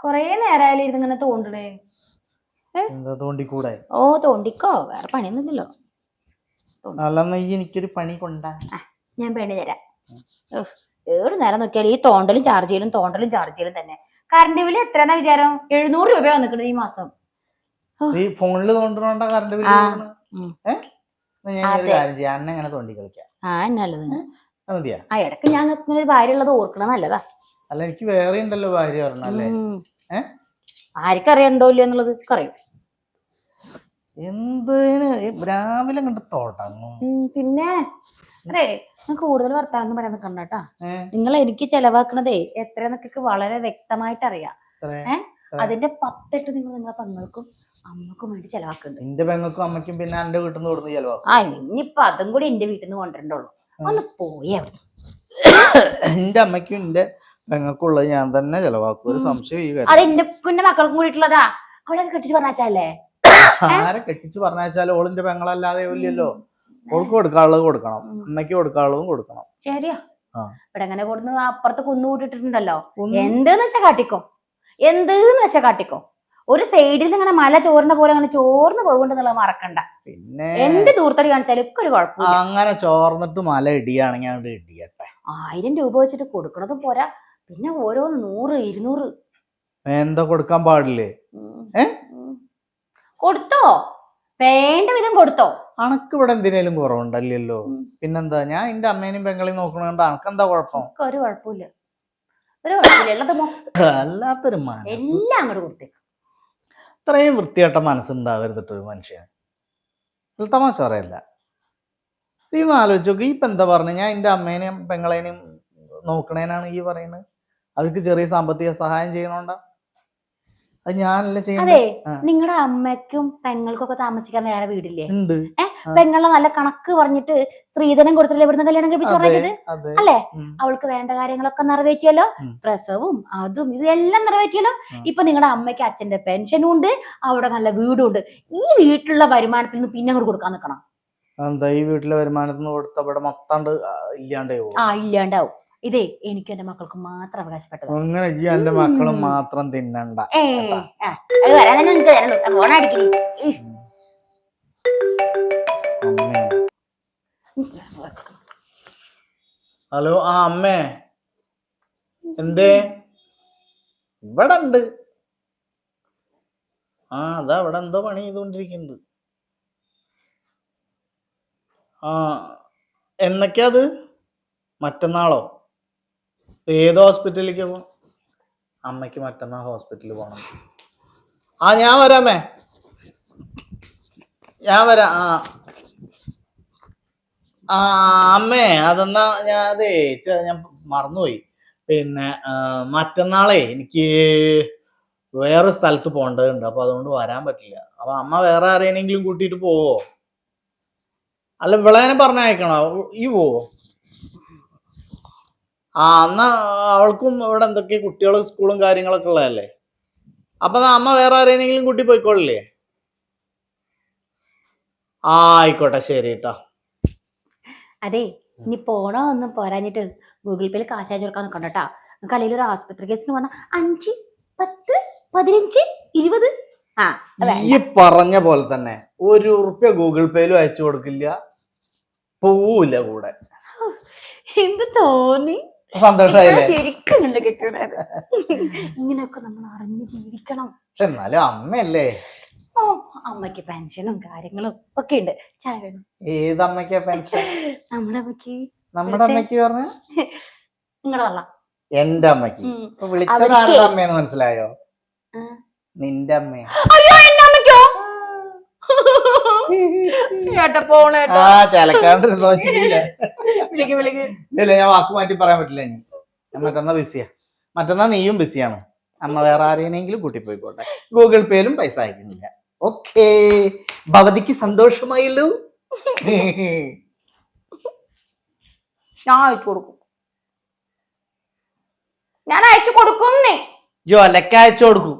കൊറേ നേരമായാലും ഇരുന്നിങ്ങനെ തോണ്ടണേ എന്താ തോണ്ടിക്കൂടെ? ഓ തോണ്ടിക്കോ. വേറെ പണിയൊന്നുമില്ലല്ലോ. അല്ലെന്ന ഈ എനിക്കൊരു പണി കൊണ്ടാ. ഞാൻ പണി തരാം. ഏത് നേരം നോക്കിയാലും ഈ തോണ്ടലും ചാർജ് ചെയ്യലും തോണ്ടലും ചാർജ് ചെയ്യലും തന്നെ. കറണ്ട് ബില്ല് എത്രയാന്നാ വിചാരം? എഴുന്നൂറ് രൂപ വന്നിക്കുന്നത് ഈ മാസം. ഈ ഫോണിൽ തോണ്ടണോണ്ട കറണ്ട് ബില്ല് ആ, എന്നാലും ഞാൻ ഒരു. കാര്യം ചെയ്യാം. തോണ്ടി കളിക്കാം. ആ ഇടയ്ക്ക് മതിയാ? ആ ഞാൻ ഭാര്യ ഉള്ളത് ഓർക്കണത് നല്ലതാ. അല്ല എനിക്ക് വേറെ ഉണ്ടല്ലോ ഭാര്യ പറഞ്ഞല്ലേ. ആർക്കറിയണ്ടോ ഇല്ല എന്നുള്ളത് അറിയും എന്തിന്? രാവിലെ കണ്ട് തോട്ടങ്ങും പിന്നെ അതെ ഞാൻ കൂടുതൽ വർത്താനം പറയാൻ നിൽക്കണ്ട കേട്ടാ. നിങ്ങൾ എനിക്ക് ചെലവാക്കണതേ എത്രയെന്നൊക്കെ വളരെ വ്യക്തമായിട്ട് അറിയാം ഏഹ്? അതിന്റെ പത്തെട്ട് നിങ്ങൾ നിങ്ങളെ പെങ്ങൾക്കും അമ്മക്കും വേണ്ടി ചെലവാക്കുന്നുണ്ട് എന്റെ പെങ്ങൾക്കും അമ്മയ്ക്കും പിന്നെ എന്റെ വീട്ടിൽ നിന്ന് കൊടുത്ത് ചെലവാ ആ ഇനിയിപ്പൊ അതും കൂടി എന്റെ വീട്ടിൽ നിന്ന് കൊണ്ടുവരണ്ടുള്ളൂ ഒന്ന് പോയി അവിടെ. എന്റെ അമ്മയ്ക്കും എന്റെ പെങ്ങൾക്കും ഉള്ളത് ഞാൻ തന്നെ ചെലവാക്കും. ഒരു സംശയം ഈ അത് എന്റെ മക്കൾക്കും കൂടിയിട്ടുള്ളതാ. അവിടെ കെട്ടിച്ച് പറഞ്ഞാച്ചല്ലേ ആരെ കെട്ടിച്ച് പറഞ്ഞാച്ചാൽ ഓളിന്റെ പെങ്ങളല്ലാതെ ഇല്ലല്ലോ. ഓൾക്ക് കൊടുക്കാനുള്ളത് കൊടുക്കണം. അമ്മയ്ക്ക് കൊടുക്കാനുള്ളതും കൊടുക്കണം. ശരിയാ. ഇവിടെ എങ്ങനെ കൊടുന്ന് അപ്പുറത്ത് കുന്നു കൂട്ടിട്ടുണ്ടല്ലോ എന്തെന്ന് വെച്ചാ കാട്ടിക്കോ? എന്തെന്ന് വെച്ചാ കാട്ടിക്കോ? ഒരു സൈഡിൽ ഇങ്ങനെ മല ചോറിന്റെ പോലെ അങ്ങനെ ചോർന്ന് പോകുന്നുണ്ടെന്നുള്ളത് മറക്കണ്ട. പിന്നെ എന്ത് ദൂർത്തടി കാണിച്ചാലും ഒക്കെ ഒരു കുഴപ്പമില്ല. അങ്ങനെ ചോർന്നിട്ട് മല ഇടിയാണെങ്കിൽ ഇടിയട്ടെ. ആയിരം രൂപ വെച്ചിട്ട് കൊടുക്കണതും പോരാ. പിന്നെ ഓരോ നൂറ് ഇരുന്നൂറ്. എന്താ കൊടുക്കാൻ പാടില്ലേ. കൊടുത്തോ? വേണ്ട വിധം കൊടുത്തോ? അണക്ക് ഇവിടെ എന്തിനേലും കുറവുണ്ടല്ലോ പിന്നെന്താ? ഞാൻ എന്റെ അമ്മേനെയും പെങ്ങളെയും നോക്കണോണ്ട് അനക്കെന്താ കുഴപ്പം? ഒക്കെ ഒരു കുഴപ്പമില്ല. ഒരു കുഴപ്പമില്ല. ഉള്ളത് മൊത്തം അല്ലാത്തൊരു എല്ലാം അങ്ങോട്ട് കൊടുത്തേക്ക്. ഇത്രയും വൃത്തിയായിട്ട മനസ്സുണ്ടാവരുതിട്ട് ഒരു മനുഷ്യൻ. തമാശ പറയല്ല. ഈ ഒന്ന് ആലോചിച്ച് നോക്ക് ഈ ഇപ്പൊ എന്താ പറഞ്ഞ? ഞാൻ എന്റെ അമ്മേനെയും പെങ്ങളേനെയും നോക്കണേനാണ് ഈ പറയുന്നത്. അവർക്ക് ചെറിയ സാമ്പത്തിക സഹായം ചെയ്യണോണ്ടാ? അത് ഞാനല്ല അതെ. നിങ്ങളുടെ അമ്മയ്ക്കും പെങ്ങൾക്കും ഒക്കെ താമസിക്കാൻ വേറെ വീടില്ലേ? ഉണ്ട്. പെങ്ങളെ നല്ല കണക്ക് പറഞ്ഞിട്ട് സ്ത്രീധനം കൊടുത്തില്ലേ ഇവിടുന്ന് കല്യാണം കഴിപ്പിച്ച് പറഞ്ഞത്? അതെ. അല്ലേ? ഉം. അവൾക്ക് വേണ്ട കാര്യങ്ങളൊക്കെ നിറവേറ്റിയല്ലോ? ഉം. പ്രസവവും അതും ഇതെല്ലാം നിറവേറ്റിയല്ലോ. ഇപ്പൊ നിങ്ങളുടെ അമ്മയ്ക്ക് അച്ഛന്റെ പെൻഷനും ഉണ്ട് അവിടെ നല്ല വീടും ഉണ്ട്. ഈ വീട്ടിലുള്ള വരുമാനത്തിൽ നിന്ന് പിന്നെ അങ്ങോട്ട് കൊടുക്കാൻ നിക്കണം എന്താ ഈ വീട്ടിലെ വരുമാനത്തിൽ നിന്ന് കൊടുത്ത ഇവിടെ മൊത്തം ഇല്ലാണ്ടേ പോകും. ആ ഇല്ലാണ്ടാവും. ഇതേ എനിക്ക് എന്റെ മക്കൾക്ക് മാത്രം അവകാശപ്പെട്ടത്. അങ്ങനെ എന്റെ മക്കളും മാത്രം തിന്നണ്ട. ഏ അത് വരാൻ തന്നെ തരണു ഹലോ ആ അമ്മേ. എന്തേ? ഇവിടെ ഉണ്ട് ആ അതാ ഇവിടെ എന്തോ പണി ചെയ്തുകൊണ്ടിരിക്കുന്നുണ്ട് ആ എന്നൊക്കെയാ അത്? മറ്റന്നാളോ? ഏത് ഹോസ്പിറ്റലിലേക്ക് പോകും അമ്മയ്ക്ക് മറ്റന്നാ ഹോസ്പിറ്റലിൽ പോകണം ആ ഞാൻ വരാമേ ഞാൻ വരാം ആ. ആ അമ്മേ അതെന്നാ ഞാൻ അതെ ഞാൻ മറന്നുപോയി. പിന്നെ മറ്റന്നാളേ എനിക്ക് വേറെ സ്ഥലത്ത് പോകേണ്ടതുണ്ട്. അപ്പൊ അതുകൊണ്ട് വരാൻ പറ്റില്ല. അപ്പൊ അമ്മ വേറെ ആരെയെങ്കിലും കൂട്ടിയിട്ട് പോവോ? അല്ല വിളയനെ പറഞ്ഞയക്കണോ? ഈ പോവോ? ആ എന്നാ അവൾക്കും ഇവിടെ എന്തൊക്കെ കുട്ടികളും സ്കൂളും കാര്യങ്ങളൊക്കെ ഉള്ളതല്ലേ? അപ്പൊ അമ്മ വേറെ ആരെങ്കിലും കൂട്ടി പോയിക്കോളില്ലേ? ആ ആയിക്കോട്ടെ ശരി കേട്ടോ അതെ ഇനി പോണോ ഒന്നും പോരാഞ്ഞിട്ട് ഗൂഗിൾ പേയിൽ കാശ് അയച്ചു കൊടുക്കാൻ നിൽക്കണ്ട കേട്ടാ അല്ലെങ്കിൽ ഒരു ആസ്പത്രി കേസിന് വന്ന അഞ്ച് പത്ത് പതിനഞ്ച് ഇരുപത്? ആ ഈ പറഞ്ഞ പോലെ തന്നെ ഒരു ഉറുപ്പ്യ ഗൂഗിൾ പേയിലും അയച്ചു കൊടുക്കില്ല. പോവൂല കൂടെ. എന്ത് തോന്നി? സന്തോഷായില്ലേ? ശരിക്കും കണ്ട് കിട്ടണത് ഇങ്ങനെയൊക്കെ നമ്മൾ അറിഞ്ഞു ജീവിക്കണം. പക്ഷെ എന്നാലും അമ്മയല്ലേ? ഓ അമ്മയ്ക്ക് പെൻഷനും കാര്യങ്ങളും ഒക്കെ ഉണ്ട്. ചായ വേണം? പെൻഷൻ? നമ്മുടെ അമ്മയ്ക്ക് നമ്മുടെ അമ്മയ്ക്ക് പറഞ്ഞു? നിങ്ങളുടെ വള്ള എന്റെ അമ്മയ്ക്ക്. വിളിച്ചത് ആരുടെ അമ്മയെന്ന് മനസ്സിലായോ? നിന്റെ അമ്മയോ. അയ്യോ എന്റെ അമ്മയ്ക്കോ? ഏട്ടാ പോണേട്ടാ ആ ചലക്കാണ്ടിരുന്നോ ഇല്ല. വിളിക്ക് വിളിക്ക്. ഇല്ല ഞാൻ വാക്ക് മാറ്റി പറയാൻ പറ്റില്ല ഞാൻ മറ്റന്നാ ബിസിയാ മറ്റന്നാ നീയും ബിസിയാണോ അമ്മ വേറെ ആരെയെങ്കിലും കൂട്ടി പോയിക്കോട്ടെ. ഗൂഗിൾ പേയിലും പൈസ അയക്കുന്നില്ല. ഓക്കേ ഭവതിക്ക് സന്തോഷമായല്ലോ. ഞാൻ അയച്ചു കൊടുക്കും. ഞാൻ അയച്ചു കൊടുക്കുന്നേ ജോ അലക്ക അയച്ചു കൊടുക്കും.